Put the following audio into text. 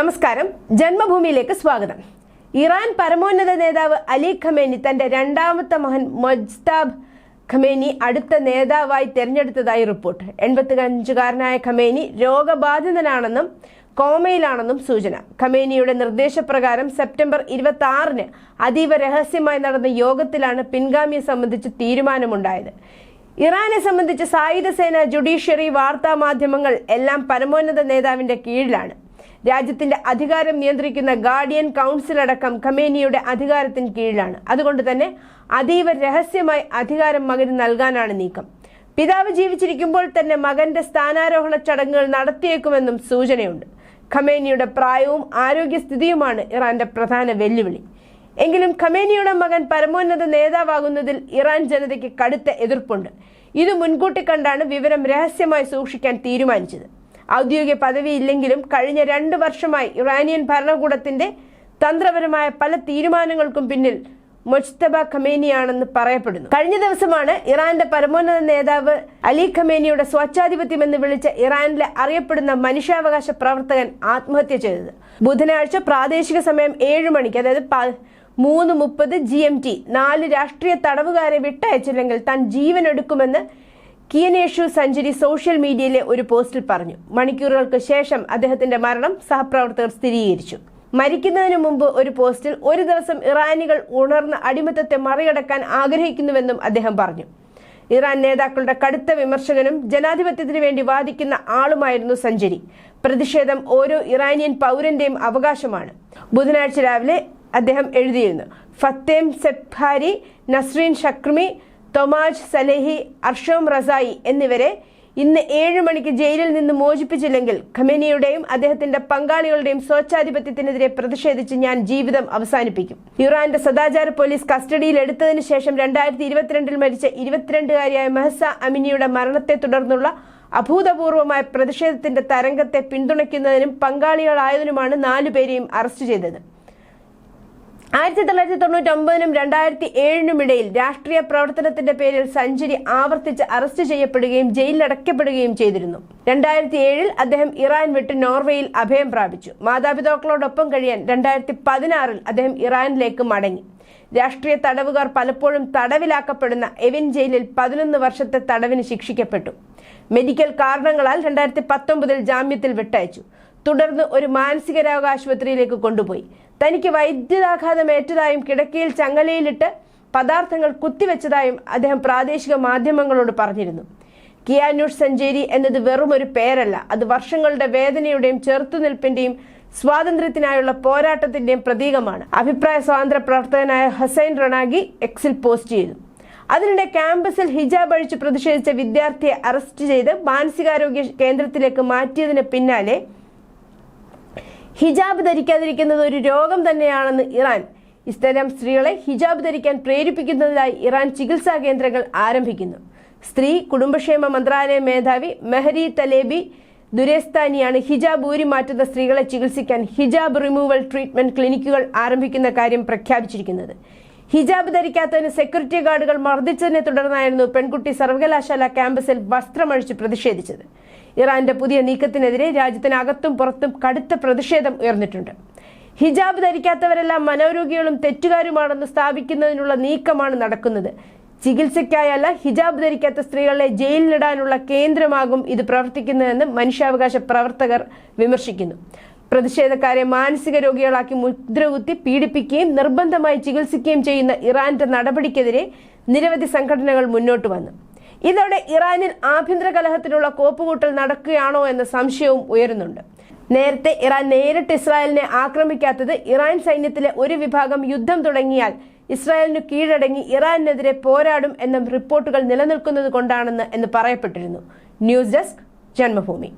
നമസ്കാരം. ജന്മഭൂമിയിലേക്ക് സ്വാഗതം. ഇറാൻ പരമോന്നത നേതാവ് അലി ഖമേനി തന്റെ രണ്ടാമത്തെ മകൻ മൊജ്താബ് ഖമേനി അടുത്ത നേതാവായി തെരഞ്ഞെടുത്തതായി റിപ്പോർട്ട്. എൺപത്തിയഞ്ചുകാരനായ ഖമേനി രോഗബാധിതനാണെന്നും കോമയിലാണെന്നും സൂചന. ഖമേനിയുടെ നിർദ്ദേശപ്രകാരം സെപ്റ്റംബർ ഇരുപത്തി ആറിന് അതീവ രഹസ്യമായി നടന്ന യോഗത്തിലാണ് പിൻഗാമിയെ സംബന്ധിച്ച് തീരുമാനമുണ്ടായത്. ഇറാനെ സംബന്ധിച്ച് സായുധ സേന ജുഡീഷ്യറി വാർത്താ മാധ്യമങ്ങൾ എല്ലാം പരമോന്നത നേതാവിന്റെ കീഴിലാണ്. രാജ്യത്തിന്റെ അധികാരം നിയന്ത്രിക്കുന്ന ഗാർഡിയൻ കൗൺസിൽ അടക്കം ഖമേനിയുടെ അധികാരത്തിന് കീഴിലാണ്. അതുകൊണ്ട് തന്നെ അതീവ രഹസ്യമായി അധികാരം മകന് നൽകാനാണ് നീക്കം. പിതാവ് ജീവിച്ചിരിക്കുമ്പോൾ തന്നെ മകന്റെ സ്ഥാനാരോഹണ ചടങ്ങുകൾ നടത്തിയേക്കുമെന്നും സൂചനയുണ്ട്. ഖമേനിയുടെ പ്രായവും ആരോഗ്യസ്ഥിതിയുമാണ് ഇറാന്റെ പ്രധാന വെല്ലുവിളി. എങ്കിലും ഖമേനിയുടെ മകൻ പരമോന്നത നേതാവാകുന്നതിൽ ഇറാൻ ജനതയ്ക്ക് കടുത്ത എതിർപ്പുണ്ട്. ഇത് മുൻകൂട്ടി കണ്ടാണ് വിവരം രഹസ്യമായി സൂക്ഷിക്കാൻ തീരുമാനിച്ചത്. ഔദ്യോഗിക പദവി ഇല്ലെങ്കിലും കഴിഞ്ഞ രണ്ട് വർഷമായി ഇറാനിയൻ ഭരണകൂടത്തിന്റെ തന്ത്രപരമായ പല തീരുമാനങ്ങൾക്കും പിന്നിൽ മൊജ്തബ ഖമേനിയാണെന്ന് പറയപ്പെടുന്നു. കഴിഞ്ഞ ദിവസമാണ് ഇറാന്റെ പരമോന്നത നേതാവ് അലി ഖമേനിയുടെ സ്വച്ഛാധിപത്യം എന്ന് വിളിച്ച ഇറാനിലെ അറിയപ്പെടുന്ന മനുഷ്യാവകാശ പ്രവർത്തകൻ ആത്മഹത്യ ചെയ്തത്. ബുധനാഴ്ച പ്രാദേശിക സമയം ഏഴ് മണിക്ക് അതായത് മൂന്ന് മുപ്പത് ജി എം ടി നാല് രാഷ്ട്രീയ തടവുകാരെ വിട്ടയച്ചില്ലെങ്കിൽ താൻ ജീവനെടുക്കുമെന്ന് കിയനേഷു സഞ്ചരി സോഷ്യൽ മീഡിയയിലെ ഒരു പോസ്റ്റിൽ പറഞ്ഞു. മണിക്കൂറുകൾക്ക് ശേഷം അദ്ദേഹത്തിന്റെ മരണം സഹപ്രവർത്തകർ സ്ഥിരീകരിച്ചു. മരിക്കുന്നതിന് മുമ്പ് ഒരു പോസ്റ്റിൽ ഒരു ദിവസം ഇറാനികൾ ഉണർന്ന അടിമത്തത്തെ മറികടക്കാൻ ആഗ്രഹിക്കുന്നുവെന്നും അദ്ദേഹം പറഞ്ഞു. ഇറാൻ നേതാക്കളുടെ കടുത്ത വിമർശകനും ജനാധിപത്യത്തിനു വേണ്ടി വാദിക്കുന്ന ആളുമായിരുന്നു സഞ്ചരി പ്രതിഷേധം ഓരോ ഇറാനിയൻ പൗരന്റെയും അവകാശമാണ്. ബുധനാഴ്ച രാവിലെ അദ്ദേഹം എഴുതിയിരുന്നു. ഫത്തേം സെഫാരി നസ്രീൻ ഷക്മി തൊമാജ് സലേഹി അർഷം റസായി എന്നിവരെ ഇന്ന് ഏഴ് മണിക്ക് ജയിലിൽ നിന്ന് മോചിപ്പിച്ചില്ലെങ്കിൽ ഖമേനിയുടെയും അദ്ദേഹത്തിന്റെ പങ്കാളികളുടെയും സ്വച്ഛാധിപത്യത്തിനെതിരെ പ്രതിഷേധിച്ച് ഞാൻ ജീവിതം അവസാനിപ്പിക്കും. ഇറാന്റെ സദാചാര പോലീസ് കസ്റ്റഡിയിൽ എടുത്തതിനു ശേഷം രണ്ടായിരത്തി ഇരുപത്തിരണ്ടിൽ മരിച്ച ഇരുപത്തിരണ്ടുകാരിയായ മെഹസ അമിനിയുടെ മരണത്തെ തുടർന്നുള്ള അഭൂതപൂർവമായ പ്രതിഷേധത്തിന്റെ തരംഗത്തെ പിന്തുണയ്ക്കുന്നതിനും പങ്കാളികളായതിനുമാണ് നാലുപേരെയും അറസ്റ്റ് ചെയ്തത്. ആയിരത്തി തൊള്ളായിരത്തി തൊണ്ണൂറ്റി ഒമ്പതിനും രണ്ടായിരത്തി ഏഴിനും ഇടയിൽ രാഷ്ട്രീയ പ്രവർത്തനത്തിന്റെ പേരിൽ സഞ്ചരി ആവർത്തിച്ച് അറസ്റ്റ് ചെയ്യപ്പെടുകയും ജയിലിലടയ്ക്കപ്പെടുകയും ചെയ്തിരുന്നു. രണ്ടായിരത്തി ഏഴിൽ അദ്ദേഹം ഇറാൻ വിട്ട് നോർവേയിൽ അഭയം പ്രാപിച്ചു. മാതാപിതാക്കളോടൊപ്പം കഴിയാൻ രണ്ടായിരത്തി പതിനാറിൽ അദ്ദേഹം ഇറാനിലേക്ക് മടങ്ങി. രാഷ്ട്രീയ തടവുകാർ പലപ്പോഴും തടവിലാക്കപ്പെടുന്ന എവിൻ ജയിലിൽ പതിനൊന്ന് വർഷത്തെ തടവിന് ശിക്ഷിക്കപ്പെട്ടു. മെഡിക്കൽ കാരണങ്ങളാൽ രണ്ടായിരത്തി പത്തൊമ്പതിൽ ജാമ്യത്തിൽ വിട്ടയച്ചു. തുടർന്ന് ഒരു മാനസിക ആശുപത്രിയിലേക്ക് കൊണ്ടുപോയി. തനിക്ക് വൈദ്യുതാഘാതം ഏറ്റതായും കിടക്കയിൽ ചങ്ങലയിലിട്ട് പദാർത്ഥങ്ങൾ കുത്തിവെച്ചതായും അദ്ദേഹം പ്രാദേശിക മാധ്യമങ്ങളോട് പറഞ്ഞിരുന്നു. കിയാനുഷ് സഞ്ചേരി എന്നത് വെറും ഒരു പേരല്ല. അത് വർഷങ്ങളുടെ വേദനയുടെയും ചെറുത്തുനിൽപ്പിന്റെയും സ്വാതന്ത്ര്യത്തിനായുള്ള പോരാട്ടത്തിന്റെയും പ്രതീകമാണ്. അഭിപ്രായ സ്വാതന്ത്ര്യ പ്രവർത്തകനായ ഹസൈൻ റണാഗി എക്സിൽ പോസ്റ്റ് ചെയ്തു. അതിനിടെ ക്യാമ്പസിൽ ഹിജാബ് അഴിച്ച് പ്രതിഷേധിച്ച വിദ്യാർത്ഥിയെ അറസ്റ്റ് ചെയ്ത് മാനസികാരോഗ്യ കേന്ദ്രത്തിലേക്ക് മാറ്റിയതിന് പിന്നാലെ ഹിജാബ് ധരിക്കാതിരിക്കുന്നത് ഒരു രോഗം തന്നെയാണെന്ന് ഇറാൻ. ഇത്തരം സ്ത്രീകളെ ഹിജാബ് ധരിക്കാൻ പ്രേരിപ്പിക്കുന്നതിനായി ഇറാൻ ചികിത്സാ കേന്ദ്രങ്ങൾ ആരംഭിക്കുന്നു. സ്ത്രീ കുടുംബക്ഷേമ മന്ത്രാലയ മേധാവി മെഹരി തലേബി ദുരേസ്ഥാനിയാണ് ഹിജാബ് ഊരി മാറ്റുന്ന സ്ത്രീകളെ ചികിത്സിക്കാൻ ഹിജാബ് റിമൂവൽ ട്രീറ്റ്മെന്റ് ക്ലിനിക്കുകൾ ആരംഭിക്കുന്ന കാര്യം പ്രഖ്യാപിച്ചിരിക്കുന്നത്. ഹിജാബ് ധരിക്കാത്തതിന് സെക്യൂരിറ്റി ഗാർഡുകൾ മർദ്ദിച്ചതിനെ തുടർന്നായിരുന്നു പെൺകുട്ടി സർവകലാശാല ക്യാമ്പസിൽ വസ്ത്രമഴിച്ച് പ്രതിഷേധിച്ചത്. ഇറാന്റെ പുതിയ നീക്കത്തിനെതിരെ രാജ്യത്തിനകത്തും പുറത്തും കടുത്ത പ്രതിഷേധം ഉയർന്നിട്ടുണ്ട്. ഹിജാബ് ധരിക്കാത്തവരെല്ലാം മനോരോഗികളും തെറ്റുകാരുമാണെന്ന് സ്ഥാപിക്കുന്നതിനുള്ള നീക്കമാണ് നടക്കുന്നത്. ചികിത്സയ്ക്കായല്ല ഹിജാബ് ധരിക്കാത്ത സ്ത്രീകളെ ജയിലിലിടാനുള്ള കേന്ദ്രമാകും ഇത് പ്രവർത്തിക്കുന്നതെന്ന് മനുഷ്യാവകാശ പ്രവർത്തകർ വിമർശിക്കുന്നു. പ്രതിഷേധക്കാരെ മാനസിക രോഗികളാക്കി മുദ്രകുത്തി പീഡിപ്പിക്കുകയും നിർബന്ധമായി ചികിത്സിക്കുകയും ചെയ്യുന്ന ഇറാന്റെ നടപടിക്കെതിരെ നിരവധി സംഘടനകൾ മുന്നോട്ട് വന്നു. ഇതോടെ ഇറാനിൽ ആഭ്യന്തര കലഹത്തിനുള്ള കോപ്പുകൂട്ടൽ നടക്കുകയാണോ എന്ന സംശയവും ഉയരുന്നുണ്ട്. നേരത്തെ ഇറാൻ നേരിട്ട് ഇസ്രായേലിനെ ആക്രമിക്കാത്തത് ഇറാൻ സൈന്യത്തിലെ ഒരു വിഭാഗം യുദ്ധം തുടങ്ങിയാൽ ഇസ്രായേലിന് കീഴടങ്ങി ഇറാനെതിരെ പോരാടും എന്ന റിപ്പോർട്ടുകൾ നിലനിൽക്കുന്നത് കൊണ്ടാണെന്ന് എന്ന് പറയപ്പെട്ടിരുന്നു. News desk Janmabhumi.